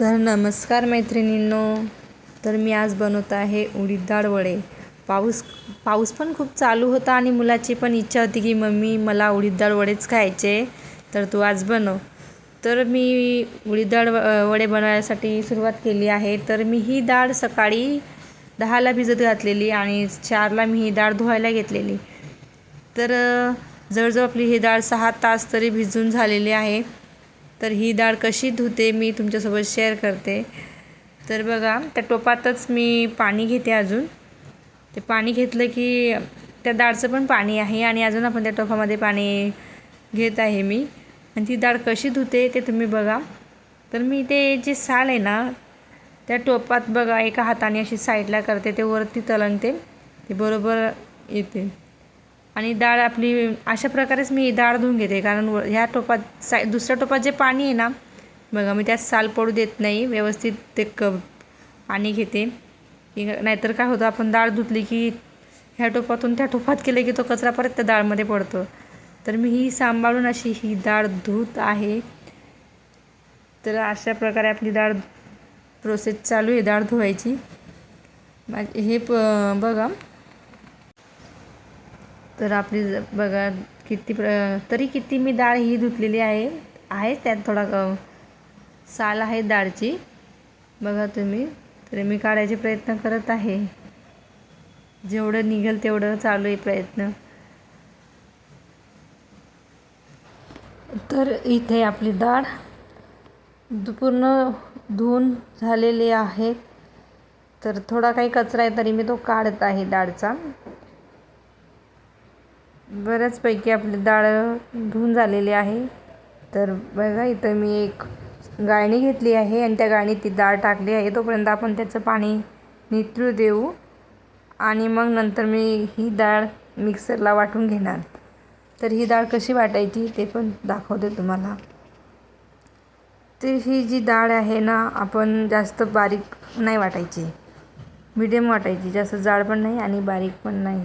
तर नमस्कार मैत्रिणींनो तर मी आज बनवत आहे उडीद डाळ वडे. पाऊस पाऊस पण खूप चालू होता आणि मुलाची पण इच्छा होती की मम्मी मला उडीद डाळ वडेच खायचे तर तू आज बनव. तर मी उडीद डाळ व- वडे बनवायसाठी सुरुवात केली आहे. तर मी ही डाळ सकाळी दहाला भिजत घातलेली आणि चारला मी ही डाळ धुवायला घेतलेली. तर जवळजवळ आपली ही डाळ सहा तास तरी भिजून झालेली आहे. तर ही डाळ कशी धुते मी तुमच्यासोबत शेअर करते. तर बघा त्या टोपातच मी पाणी घेते अजून. ते पाणी घेतलं की त्या डाळचं पण पाणी आहे आणि अजून आपण त्या टोपामध्ये पाणी घेत आहे मी. आणि ती डाळ कशी धुते ते तुम्ही बघा. तर मी ते जे साल आहे ना त्या टोपात बघा एका हाताने अशी साईडला करते ते वरती तलंगते ते बरोबर येते. आणि डाळ आपली अशा प्रकारेच मी डाळ धुवून घेते कारण व- ह्या टोपात साय दुसऱ्या टोपात जे पाणी आहे ना बघा मी त्यात साल पडू देत नाही व्यवस्थित ते क पाणी घेते. की नाहीतर काय होतं आपण डाळ धुतली की ह्या टोपातून त्या टोपात केलं की तो कचरा परत त्या डाळमध्ये पडतो. तर मी ही सांभाळून अशी ही डाळ धुत आहे. तर अशा प्रकारे आपली डाळ प्रोसेस चालू आहे डाळ धुवायची. माझे हे प बघा तर आपली ज- बघा किती प्र तरी किती मी डाळ ही धुतलेली आहे. आहे त्यात थोडा क- साल आहे डाळची. बघा तुम्ही. तरी मी काढायचे प्रयत्न करत आहे. जेवढं निघेल तेवढं चालू आहे प्रयत्न. तर इथे आपली डाळ पूर्ण धुवून झालेली आहे. तर थोडा काही कचरा आहे तरी मी तो काढत आहे डाळचा. बऱ्याचपैकी आपली डाळ धुवून झालेली आहे. तर बघा इथं मी एक गाळणी घेतली आहे आणि त्या गाळणीत ती डाळ टाकली आहे. तोपर्यंत आपण त्याचं पाणी नितळू देऊ आणि मग नंतर मी ही डाळ मिक्सरला वाटून घेणार. तर ही डाळ कशी वाटायची ते पण दाखवते तुम्हाला. तर ही जी डाळ आहे ना आपण जास्त बारीक नाही वाटायची. मिडियम वाटायची. जास्त जाड पण नाही आणि बारीक पण नाही.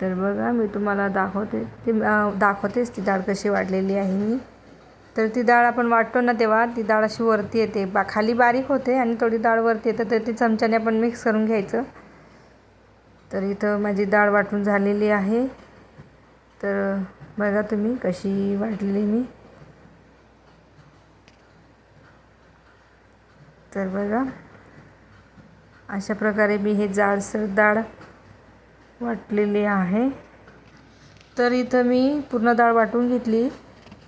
तर बघा मी तुम्हाला दाखवते. ते दाखवतेच ती डाळ कशी वाढलेली आहे मी तर ती डाळ आपण वाटतो ना तेव्हा ती डाळ अशी वरती येते. बा खाली बारीक होते आणि थोडी डाळ वरती येते तर ती चमच्याने आपण मिक्स करून घ्यायचं. तर इथं माझी डाळ वाटून झालेली आहे. तर बघा तुम्ही कशी वाटलेली मी. तर बघा अशा प्रकारे मी हे जाडसर डाळ वाटलेली आहे. तर इथं मी पूर्ण डाळ वाटून घेतली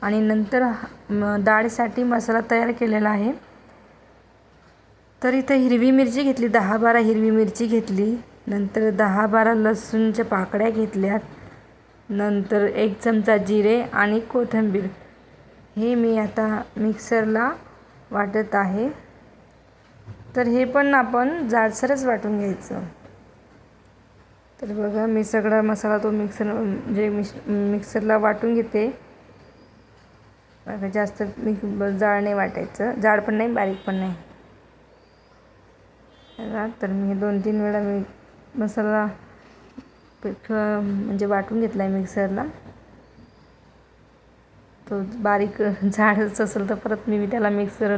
आणि नंतर डाळीसाठी मसाला तयार केलेला आहे. तर इथं हिरवी मिरची घेतली दहा बारा हिरवी मिरची घेतली नंतर दहा बारा लसूणच्या पाकळ्या घेतल्यात नंतर एक चमचा जिरे आणि कोथिंबीर. हे मी आता मिक्सरला वाटत आहे. तर हे पण आपण जाडसरच वाटून घ्यायचं. तर बघा मी सगळा मसाला तो मिक्सर म्हणजे मिक्स मिक्सरला वाटून घेते. बघा जास्त मी जाड नाही वाटायचं. जाड पण नाही बारीक पण नाही. बघा तर मी दोन तीन वेळा मी मसाला म्हणजे वाटून घेतला आहे मिक्सरला तो बारीक झाडच असेल तर परत मी त्याला मिक्सर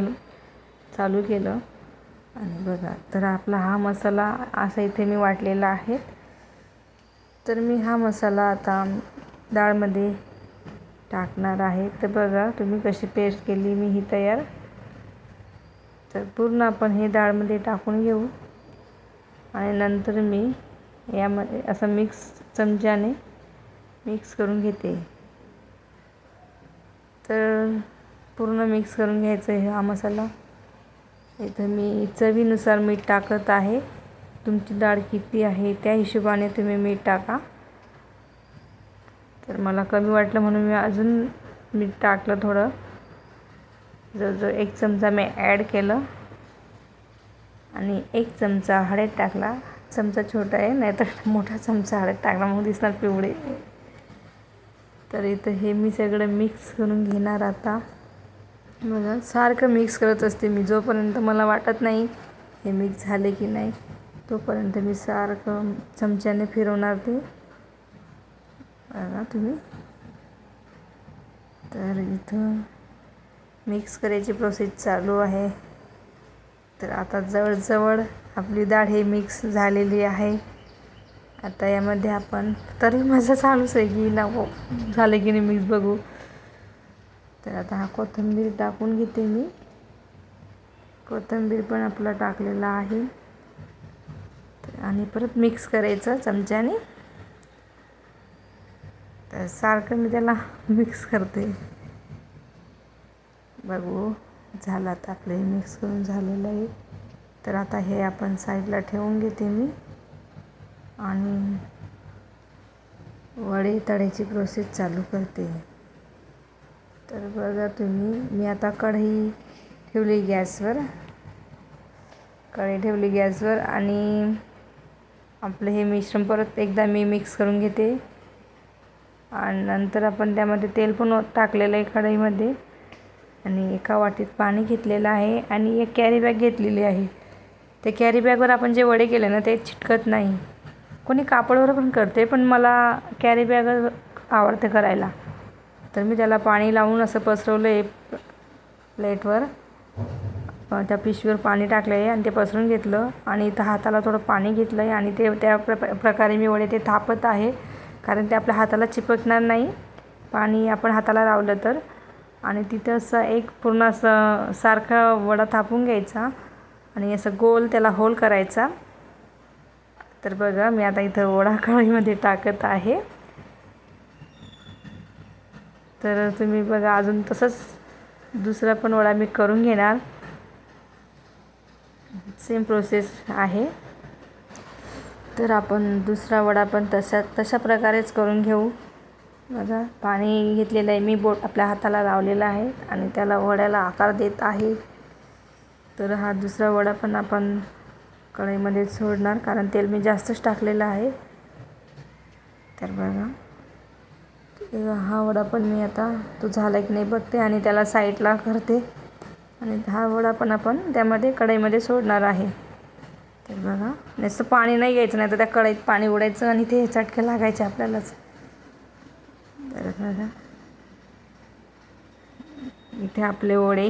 चालू केलं. आणि बघा तर आपला हा मसाला असा इथे मी वाटलेला आहे. तर मी हा मसाला आता डाळमध्ये टाकणार आहे. तर बघा तुम्ही कशी पेस्ट केली मी ही तयार. तर पूर्ण आपण हे डाळमध्ये टाकून घेऊ. आणि नंतर मी यामध्ये असं मिक्स चमच्याने मिक्स करून घेते. तर पूर्ण मिक्स करून घ्यायचं आहे हा मसाला. इथं मी चवीनुसार मीठ टाकत आहे. तुमची डाळ किती आहे त्या हिशोबाने तुम्ही मीठ टाका. तर मला कमी वाटलं म्हणून मी अजून मीठ टाकलं थोडं. जवळजवळ एक चमचा मी ॲड केलं. आणि एक चमचा हळद टाकला. चमचा छोटा आहे नाहीतर मोठा चमचा हळद टाकला मग दिसणार पिवळे. तर इथं हे मी सगळं मिक्स करून घेणार आता. बघा सारखं मिक्स करत असते मी जोपर्यंत मला वाटत नाही हे मिक्स झाले की नाही. तोपर्यंत मी सारखं चमच्याने फिरवणार ते. बघा तुम्ही. तर इथं मिक्स करायची प्रोसेस चालू आहे. तर आता जवळजवळ आपली डाळ हे मिक्स झालेली आहे. आता यामध्ये आपण तरी माझं चालूच आहे की ना झालं की नाही मिक्स बघू. तर आता हा कोथिंबीर टाकून घेते मी. कोथिंबीर पण आपला टाकलेला आहे. आणि परत मिक्स करायचं चमच्याने. तर सारखं मी त्याला मिक्स करते. बघू झालं आता आपलं हे मिक्स करून झालेलं आहे. तर आता हे आपण साईडला ठेवून घेते मी. आणि वडे तळ्याची प्रोसेस चालू करते. तर बघा तुम्ही मी आता कढई ठेवली गॅसवर. कढई ठेवली गॅसवर आणि आपलं हे मिश्रण परत एकदा मी मिक्स करून घेते. आणि नंतर आपण त्यामध्ये तेल पण टाकलेलं आहे कढईमध्ये. आणि एका वाटीत पाणी घेतलेलं आहे आणि एक कॅरी बॅग घेतलेली आहे. ते कॅरी बॅगवर आपण जे वडे केले ना ते चिटकत नाही. कोणी कापडवर पण करते पण मला कॅरी बॅग आवडते करायला. तर मी त्याला पाणी लावून असं पसरवलं आहे प्लेटवर त्या पिशवीवर पाणी टाकलं आहे आणि ते पसरून घेतलं आणि इथं हाताला थोडं पाणी घेतलं आहे आणि ते त्या प्र प्रकारे मी वडे ते थापत आहे. कारण ते आपल्या हाताला चिपकणार नाही. पाणी आपण हाताला लावलं तर. आणि तिथं असं एक पूर्ण असं सारखा वडा थापून घ्यायचा आणि असं गोल त्याला होल करायचा. तर बघा मी आता इथं वडा कळीमध्ये टाकत आहे. तर तुम्ही बघा अजून तसंच दुसरा पण वडा मी करून घेणार. सेम प्रोसेस आहे. तर आपण दुसरा वडा पण तशा तशा प्रकारेच करून घेऊ. बघा पाणी घेतलेलं आहे. मी बोट आपल्या हाताला लावलेला आहे आणि त्याला वड्याला आकार देत आहे. तर हा दुसरा वडा पण आपण कढईमध्ये सोडणार कारण तेल मी जास्तच टाकलेलं आहे. तर बघा. हा वडा पण मी आता तो झाला की नाही बघते आणि त्याला साईडला करते. आणि दहा वडा पण आपण त्यामध्ये कढईमध्ये सोडणार आहे. तर बघा. नुसतं पाणी नाही घ्यायचं नाही तर त्या कढईत पाणी उडायचं आणि ते चटके लागायचे आपल्यालाच. तर बघा. इथे आपले वडे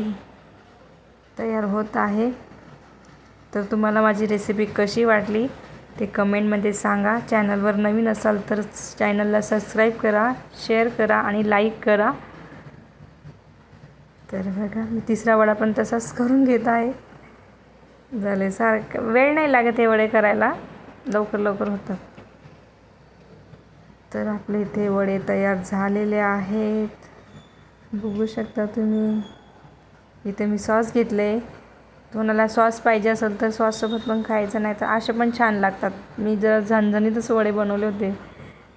तयार होत आहे. तर तुम्हाला माझी रेसिपी कशी वाटली ते कमेंटमध्ये सांगा. चॅनलवर नवीन असाल तर चॅनलला सबस्क्राईब करा शेअर करा आणि लाईक करा. तर बघा मी तिसरा वडा पण तसाच करून घेत आहे. झाले सारखं वेळ नाही लागत हे वडे करायला. लवकर लवकर होतात. तर आपले इथे वडे तयार झालेले आहेत. बघू शकता तुम्ही. इथे मी सॉस घेतले. तुम्हाला सॉस पाहिजे असेल तर सॉससोबत पण खायचं नाही तर असे पण छान लागतात. मी जर झणझणीतच वडे बनवले होते.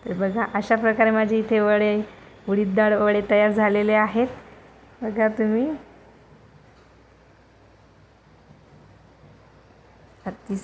तर बघा अशा प्रकारे माझे इथे वडे उडीद डाळ वडे तयार झालेले आहेत. बघा तुम्ही. तिसरं